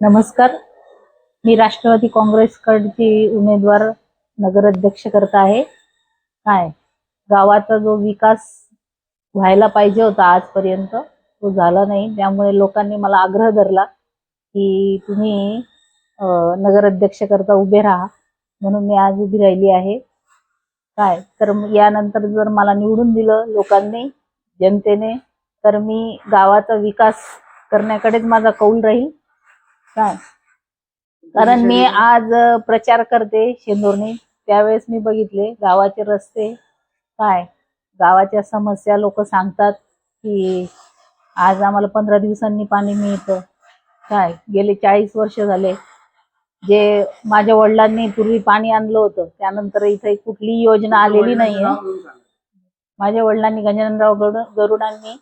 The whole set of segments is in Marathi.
नमस्कार. मी राष्ट्रवादी काँग्रेसकडची उमेदवार नगराध्यक्ष करत आहे. काय? गावाचा जो विकास व्हायला पाहिजे होता आजपर्यंत तो झाला नाही. त्यामुळे लोकांनी मला आग्रह धरला की तुम्ही नगराध्यक्ष करता उभे राहा. म्हणून मी आज उभी राहिली आहे. काय? तर यानंतर जर मला निवडून दिलं लोकांनी जनतेने तर मी गावाचा विकास करण्याकडेच माझा कौल राहील. काय? कारण मी आज प्रचार करते शेंदूरने. त्यावेळेस मी बघितले गावाचे रस्ते काय? गावाच्या समस्या लोक सांगतात की आज आम्हाला पंधरा दिवसांनी पाणी मिळतं. काय? गेले चाळीस वर्ष झाले. जे माझ्या वडिलांनी पूर्वी पाणी आणलं होतं त्यानंतर इथे कुठलीही योजना आलेली नाहीये. माझ्या वडिलांनी गजाननराव गरुड गरुडांनी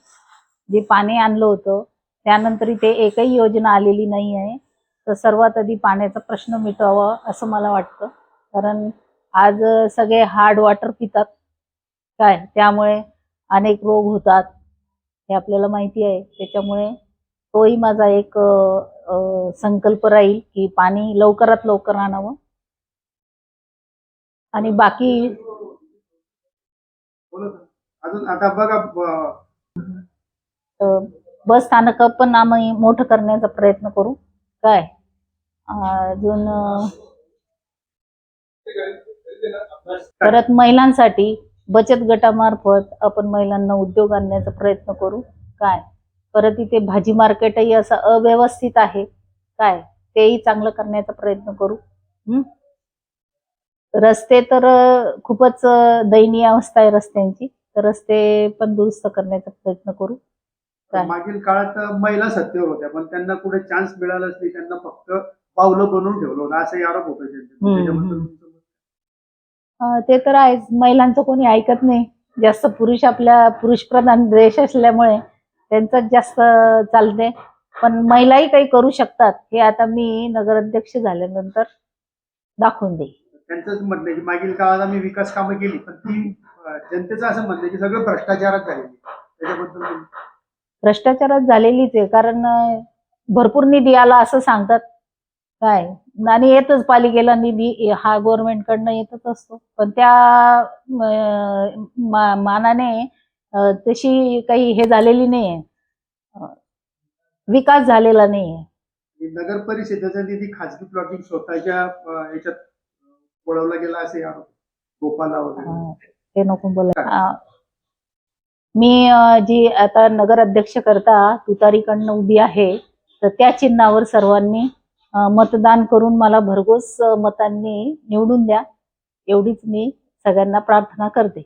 जे पाणी आणलं होतं त्यानंतर इथे एकही योजना आलेली नाही आहे तर सर्वात आधी पाण्याचा प्रश्न मिटवावा असं मला वाटतं. कारण आज सगळे हार्ड वॉटर पितात. काय? त्यामुळे अनेक रोग होतात. हे आपल्याला माहिती आहे. त्याच्यामुळे तोही माझा एक संकल्प राहील की पाणी लवकरात लवकर आणावं. आणि बाकी अजून आता बघा बस स्थानक पण आम्ही मोठं करण्याचा प्रयत्न करू. काय? अजून परत महिलांसाठी बचत गटामार्फत आपण महिलांना उद्योग आणण्याचा प्रयत्न करू. काय? परत इथे भाजी मार्केटही असं अव्यवस्थित आहे. काय? तेही चांगलं करण्याचा प्रयत्न करू. रस्ते तर खूपच दयनीय अवस्था आहे रस्त्यांची. तर रस्ते पण दुरुस्त करण्याचा प्रयत्न करू. काय? मागील काळात महिला सत्तेवर होत्या पण त्यांना कुठे चान्स मिळालाच नाही. त्यांना फक्त पावलं बनवून ठेवलं होतं. असाही आरोप होता त्यांच्यावर. हम्म, त्याच्याबद्दल हम्म. तुमचं मत? अं, ते तर आहेच. महिलांचं कोणी ऐकत नाही. जास्त पुरुष आपल्या पुरुष प्रधान देश असल्यामुळे त्यांचंच जास्त चालते पण महिलाही काही करू शकतात. हे आता मी नगराध्यक्ष झाल्यानंतर दाखवून देईल त्यांचंच म्हणणं आहे की मागील काळात आम्ही विकास कामं केली पण ती अं, जनतेचं असं म्हणणं आहे की सगळं भ्रष्टाचारात झालेली त्याच्याबद्दल तुम- भ्रष्टाचारात झालेलीच आहे. कारण अं, भरपूर निधी आला असं सांगतात. काय? आणि येतच पालिकेला निधी हा गव्हर्नमेंटकडनं येतच असतो. पण त्या मा- मानाने तशी काही हे झालेली नाहीये. विकास झालेला नाहीये. की नगर परिषदेचा निधी खासगी प्लॉटिंग स्वतःच्या याच्यात वळवला गेला असे गोपाला वगैरे. ते नको बोला. मी जी आता नगर अध्यक्ष करता तुतारीकडनं उभी आहे तर त्या चिन्हावर सर्वांनी मतदान करून मला भरघोस मतांनी निवडून द्या. एवढीच मी सगळ्यांना प्रार्थना करते.